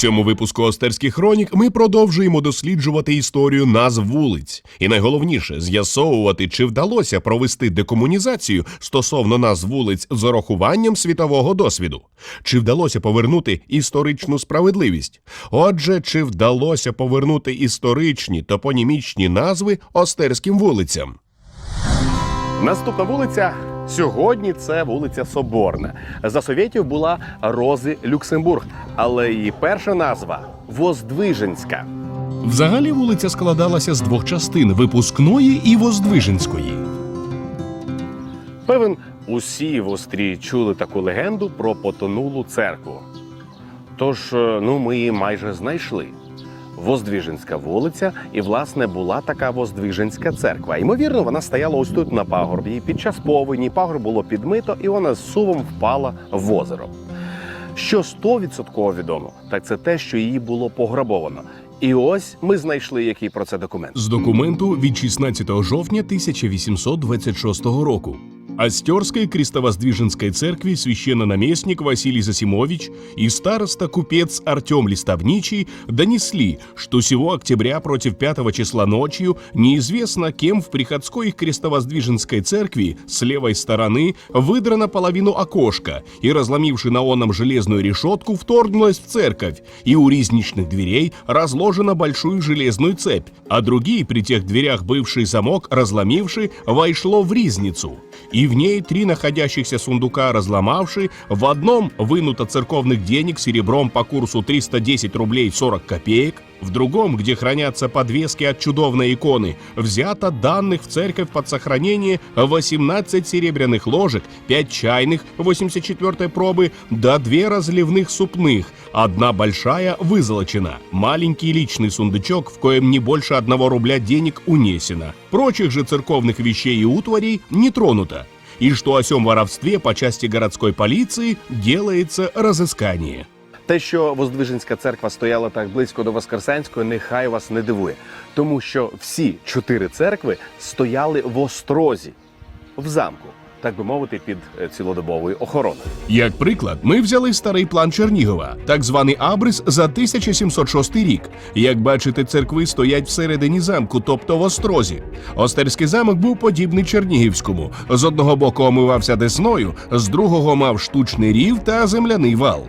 цьому випуску Остерських хронік ми продовжуємо досліджувати історію назв вулиць, і найголовніше з'ясовувати, чи вдалося провести декомунізацію стосовно назв вулиць з урахуванням світового досвіду, чи вдалося повернути історичну справедливість. Отже, чи вдалося повернути історичні топонімічні назви Остерським вулицям? Наступна вулиця сьогодні це вулиця Соборна. За совєтів була Рози Люксембург, але її перша назва Воздвиженська. Взагалі вулиця складалася з двох частин випускної і Воздвиженської. Певен, усі в Острі чули таку легенду про потонулу церкву. Тож, е, ну, ми її майже знайшли. Воздвиженська вулиця, і власне була така Воздвиженська церква. Ймовірно, вона стояла ось тут на пагорбі. Під час повені пагорб було підмито, і вона з сувом впала в озеро. Що 100% відомо, так це те, що її було пограбовано. І ось ми знайшли який про це документ. З документу від 16 жовтня 1826 року. Остерской крестовоздвиженской церкви священнонаместник Василий Засимович и староста-купец Артем Листовничий донесли, что сего октября против 5 числа ночью неизвестно кем в приходской их крестовоздвиженской церкви с левой стороны выдрана половину окошка и, разломивши на оном железную решетку, вторгнулась в церковь, и у ризничных дверей разложена большую железную цепь, а другие при тех дверях бывший замок, разломивший, вошло в ризницу. И в ней три находящихся сундука разломавши, в одном вынуто церковных денег серебром по курсу 310 рублей 40 копеек, в другом, где хранятся подвески от чудовной иконы, взято данных в церковь под сохранение 18 серебряных ложек, 5 чайных 84 пробы, да две разливных супных, одна большая вызолочена, маленький личный сундучок, в коем не больше одного рубля денег унесено. Прочих же церковных вещей и утварей не тронуто. И что о сём воровстве по части городской полиции делается разыскание. Те, що Воздвиженська церква стояла так близько до Воскресенської, нехай вас не дивує, тому що всі чотири церкви стояли в острозі, в замку, так би мовити, під е, цілодобовою охороною. Як приклад, ми взяли старий план Чернігова, так званий Абрис за 1706 рік. Як бачите, церкви стоять всередині замку, тобто в острозі. Остерський замок був подібний Чернігівському. З одного боку омивався десною, з другого мав штучний рів та земляний вал.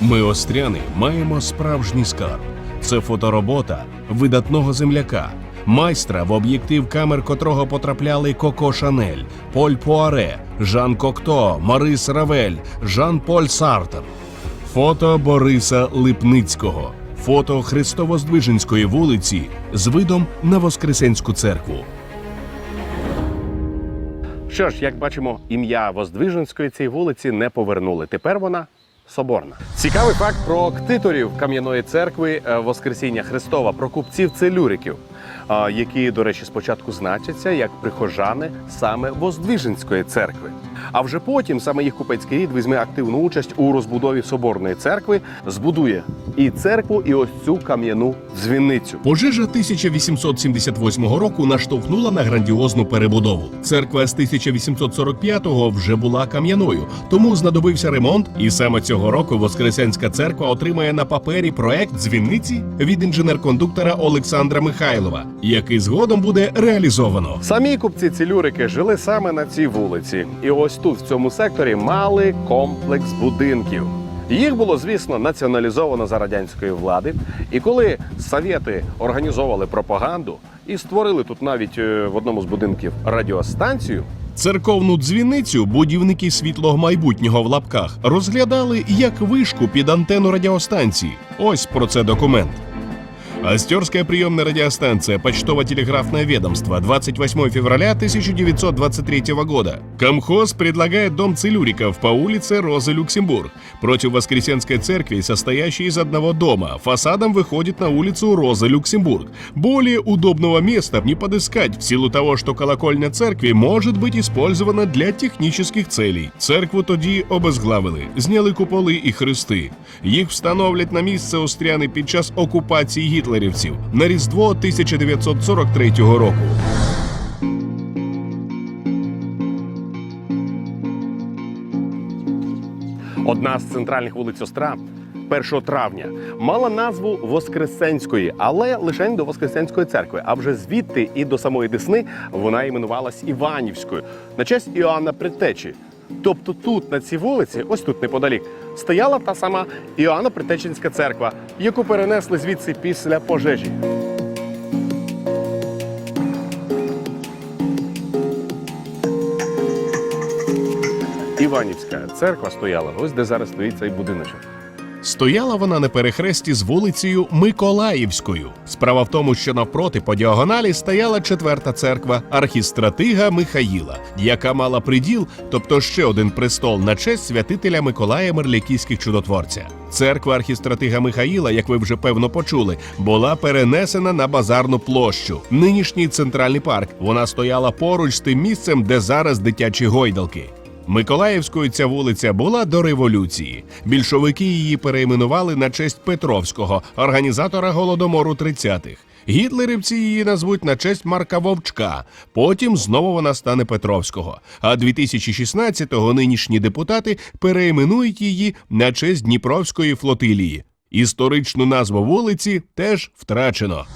Ми, остряни, маємо справжній скарб. Це фоторобота видатного земляка, майстра, в об'єктив камер котрого потрапляли Коко Шанель, Поль Пуаре, Жан Кокто, Марис Равель, Жан-Поль Сартер. Фото Бориса Липницького. Фото Христово-Здвиженської вулиці з видом на Воскресенську церкву. Що ж, як бачимо, ім'я Воздвиженської цієї вулиці не повернули. Тепер вона соборна. Цікавий факт про ктиторів кам'яної церкви е, Воскресіння Христова, про купців целюриків, які, до речі, спочатку значаться як прихожани саме Воздвиженської церкви. А вже потім саме їх купецький рід візьме активну участь у розбудові соборної церкви, збудує і церкву, і ось цю кам'яну дзвіницю. Пожежа 1878 року наштовхнула на грандіозну перебудову. Церква з 1845-го вже була кам'яною, тому знадобився ремонт. І саме цього року Воскресенська церква отримає на папері проект дзвіниці від інженер-кондуктора Олександра Михайлова, який згодом буде реалізовано. Самі купці цілюрики жили саме на цій вулиці, і ось тут, в цьому секторі, мали комплекс будинків. Їх було, звісно, націоналізовано за радянської влади. І коли совєти організовували пропаганду і створили тут навіть е, в одному з будинків радіостанцію, Церковну дзвіницю будівники світлого майбутнього в лапках розглядали як вишку під антенну радіостанції. Ось про це документ. Остерская приемная радиостанция Почтово-телеграфное ведомство 28 февраля 1923 года. Комхоз предлагает дом целюриков по улице Розы Люксембург против Воскресенской церкви, состоящей из одного дома. Фасадом выходит на улицу Роза Люксембург. Более удобного места не подыскать в силу того, что колокольня церкви может быть использована для технических целей. Церкву тоді обезглавили, зняли куполи і хрести. Їх встановлять на місце остряни під час окупації Гітлерівців на Різдво 1943 року. одна з центральних вулиць Остра 1 травня, мала назву Воскресенської, але лише до Воскресенської церкви. А вже звідти і до самої Десни вона іменувалась Іванівською на честь Іоанна Предтечі. Тобто тут, на цій вулиці, ось тут неподалік, стояла та сама Іоанна Притеченська церква, яку перенесли звідси після пожежі. Іванівська церква стояла, ось де зараз стоїть цей будиночок. Стояла вона на перехресті з вулицею Миколаївською. Справа в тому, що навпроти по діагоналі стояла четверта церква архістратига Михаїла, яка мала приділ, тобто ще один престол на честь святителя Миколая Мерляківських чудотворця. Церква архістратига Михаїла, як ви вже певно почули, була перенесена на базарну площу. Нинішній центральний парк. Вона стояла поруч з тим місцем, де зараз дитячі гойдалки. Миколаївською ця вулиця була до революції. Більшовики її перейменували на честь Петровського, організатора голодомору 30-х. Гітлерівці її назвуть на честь Марка Вовчка. Потім знову вона стане Петровського. А 2016-го нинішні депутати перейменують її на честь Дніпровської флотилії. Історичну назву вулиці теж втрачено.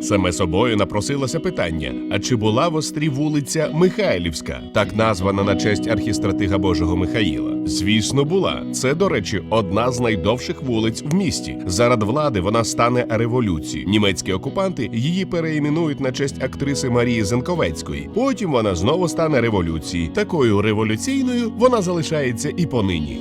Саме собою напросилося питання: а чи була в острі вулиця Михайлівська, так названа на честь архістратига Божого Михаїла? Звісно, була. Це, до речі, одна з найдовших вулиць в місті. Зарад влади вона стане революцією. Німецькі окупанти її переіменують на честь актриси Марії Зенковецької. Потім вона знову стане революцією. Такою революційною вона залишається і понині.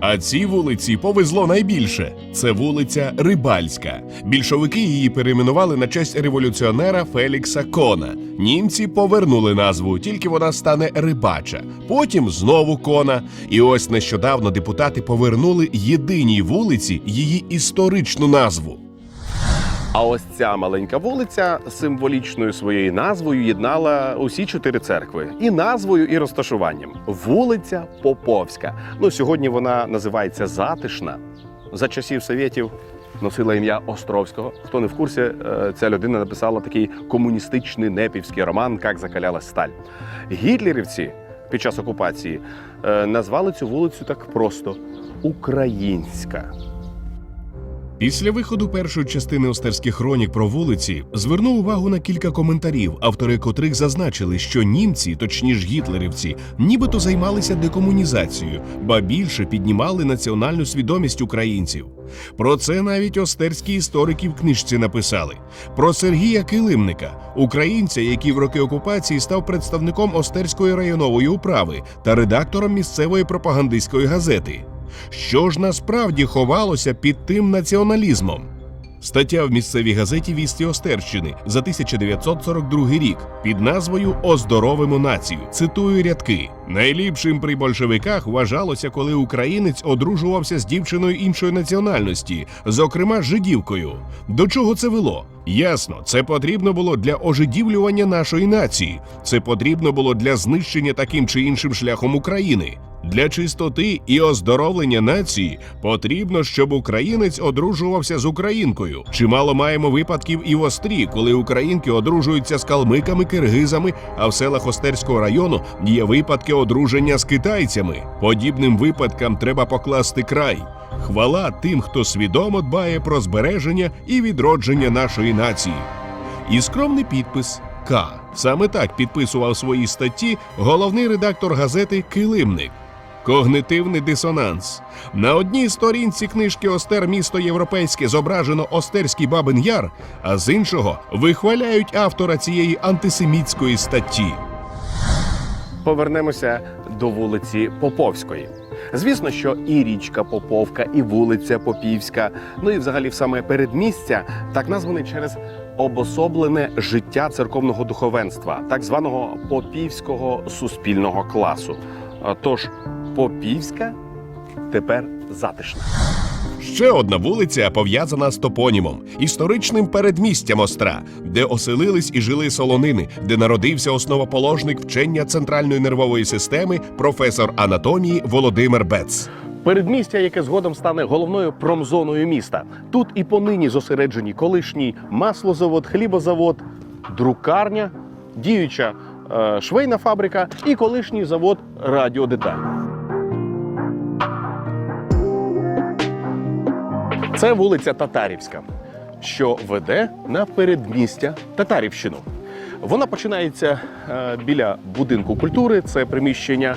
А цій вулиці повезло найбільше. Це вулиця Рибальська. Більшовики її перейменували на честь революціонера Фелікса Кона. Німці повернули назву, тільки вона стане Рибача. Потім знову Кона. І ось нещодавно депутати повернули єдиній вулиці її історичну назву. А ось ця маленька вулиця символічною своєю назвою єднала усі чотири церкви і назвою, і розташуванням. Вулиця Поповська. Ну сьогодні вона називається Затишна. За часів совєтів носила ім'я Островського. Хто не в курсі, е, ця людина написала такий комуністичний непівський роман «Как закалялась сталь. Гітлерівці під час окупації е, назвали цю вулицю так просто Українська. Після виходу першої частини остерських хронік про вулиці звернув увагу на кілька коментарів, автори котрих зазначили, що німці, точніше гітлерівці, нібито займалися декомунізацією, ба більше піднімали національну свідомість українців. Про це навіть остерські історики в книжці написали. Про Сергія Килимника, українця, який в роки окупації став представником Остерської районової управи та редактором місцевої пропагандистської газети. Що ж насправді ховалося під тим націоналізмом? Стаття в місцевій газеті Вісті Остерщини за 1942 рік під назвою Оздоровимо націю. Цитую рядки: найліпшим при большевиках вважалося, коли українець одружувався з дівчиною іншої національності, зокрема жидівкою. До чого це вело? Ясно, це потрібно було для ожидівлювання нашої нації. Це потрібно було для знищення таким чи іншим шляхом України. Для чистоти і оздоровлення нації потрібно, щоб українець одружувався з українкою. Чимало маємо випадків і в Острі, коли українки одружуються з калмиками, киргизами, а в селах Остерського району є випадки одруження з китайцями. Подібним випадкам треба покласти край. Хвала тим, хто свідомо дбає про збереження і відродження нашої нації. І скромний підпис К. Саме так підписував свої статті головний редактор газети Килимник. Когнитивний дисонанс. На одній сторінці книжки Остер місто європейське зображено Остерський Бабин Яр, а з іншого вихваляють автора цієї антисемітської статті. Повернемося до вулиці Поповської. Звісно, що і річка Поповка, і вулиця Попівська, ну і взагалі саме передмістя так названий через обособлене життя церковного духовенства, так званого попівського суспільного класу. Тож Попівська тепер затишна. Ще одна вулиця пов'язана з топонімом, історичним передмістям Остра, де оселились і жили солонини, де народився основоположник вчення центральної нервової системи, професор анатомії Володимир Бец. Передмістя, яке згодом стане головною промзоною міста. Тут і понині зосереджені колишній маслозавод, хлібозавод, друкарня, діюча е, швейна фабрика і колишній завод радіодеталь. Це вулиця Татарівська, що веде на передмістя Татарівщину. Вона починається е, біля будинку культури. Це приміщення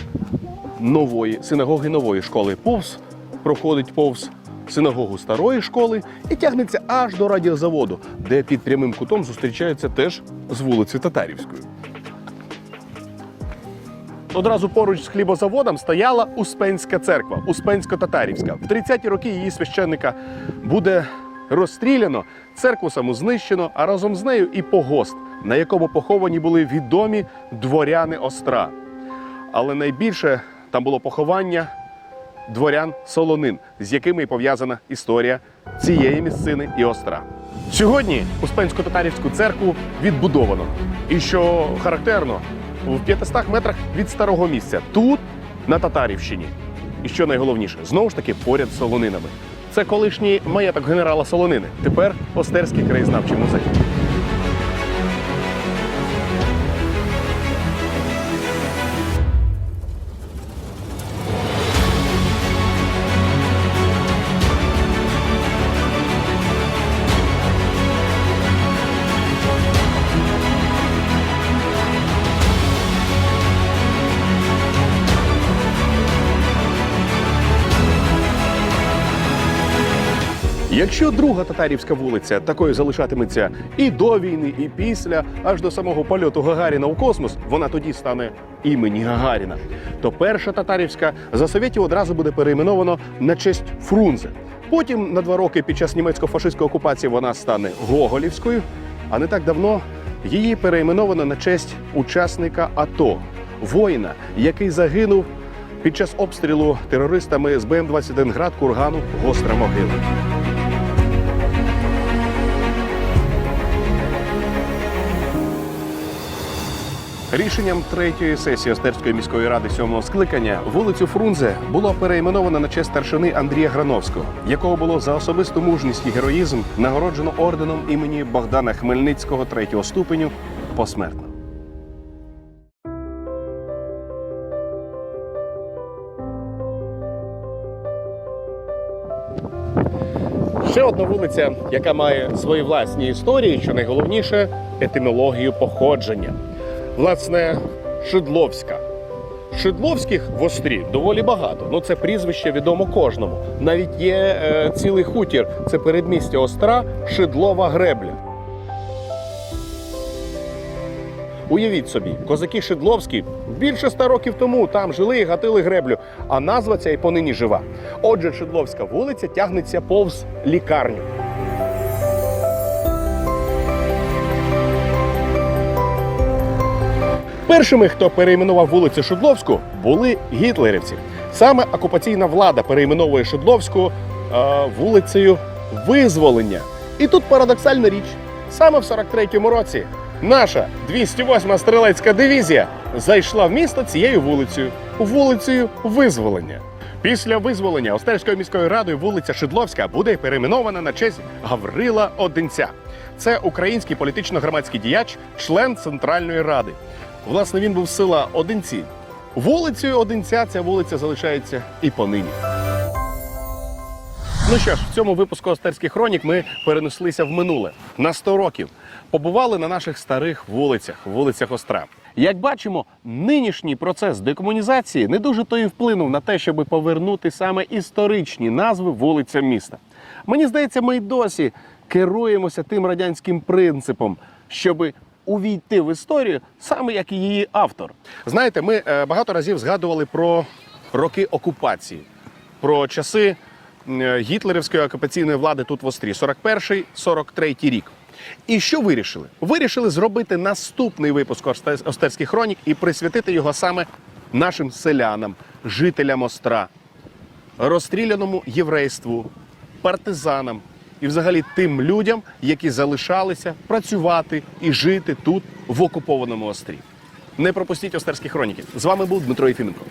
нової синагоги нової школи. Повз проходить повз синагогу старої школи і тягнеться аж до радіозаводу, де під прямим кутом зустрічається теж з вулиці Татарівської. Одразу поруч з хлібозаводом стояла Успенська церква, Успенсько-Татарівська. В 30-ті роки її священника буде розстріляно, церкву саму знищено, а разом з нею і погост, на якому поховані були відомі дворяни Остра. Але найбільше там було поховання дворян Солонин, з якими і пов'язана історія цієї місцини і Остра. Сьогодні Успенсько-Татарівську церкву відбудовано. І що характерно, в 500 метрах від старого місця, тут, на Татарівщині. І що найголовніше, знову ж таки поряд з Солонинами. Це колишній маєток генерала Солонини, тепер Остерський краєзнавчий музей. Якщо друга татарівська вулиця такою залишатиметься і до війни, і після, аж до самого польоту Гагаріна у космос, вона тоді стане імені Гагаріна. То перша татарівська за совєтів одразу буде перейменовано на честь Фрунзе. Потім на два роки під час німецько-фашистської окупації вона стане Гоголівською, а не так давно її перейменовано на честь учасника АТО, воїна, який загинув під час обстрілу терористами з БМ-21 град кургану Гостра Могила. Рішенням третьої сесії Остерської міської ради сьомого скликання вулицю Фрунзе було перейменовано на честь старшини Андрія Грановського, якого було за особисту мужність і героїзм нагороджено орденом імені Богдана Хмельницького третього ступеню посмертно. Ще одна вулиця, яка має свої власні історії, що найголовніше етимологію походження. Власне, Шидловська. Шидловських в Острі доволі багато. Ну це прізвище відомо кожному. Навіть є е, цілий хутір. Це передмістя Остра, Шидлова гребля. Уявіть собі, козаки Шидловські більше ста років тому там жили і гатили греблю, а назва ця й понині жива. Отже, Шидловська вулиця тягнеться повз лікарню. Першими, хто перейменував вулицю Шидловську, були гітлерівці. Саме окупаційна влада перейменовує Шидловську е, вулицею Визволення. І тут парадоксальна річ. Саме в 43-му році наша 208-ма стрілецька дивізія зайшла в місто цією вулицею вулицею Визволення. Після визволення Остерською міською радою вулиця Шидловська буде перейменована на честь Гаврила Одинця. Це український політично-громадський діяч, член Центральної ради. Власне, він був села Одинці. Вулицею Одинця ця вулиця залишається і понині. Ну що ж, в цьому випуску Остерських хронік ми перенеслися в минуле на 100 років. Побували на наших старих вулицях, вулицях Остра. Як бачимо, нинішній процес декомунізації не дуже то і вплинув на те, щоб повернути саме історичні назви вулицям міста. Мені здається, ми й досі керуємося тим радянським принципом, щоби увійти в історію саме як і її автор. Знаєте, ми е, багато разів згадували про роки окупації, про часи гітлерівської окупаційної влади тут в Острі, 41-43 рік. І що вирішили? Вирішили зробити наступний випуск «Осте- Остерських хронік і присвятити його саме нашим селянам, жителям Остра, розстріляному єврейству, партизанам і взагалі тим людям, які залишалися працювати і жити тут в окупованому Острі. Не пропустіть Остерські хроніки. З вами був Дмитро Єфіменко.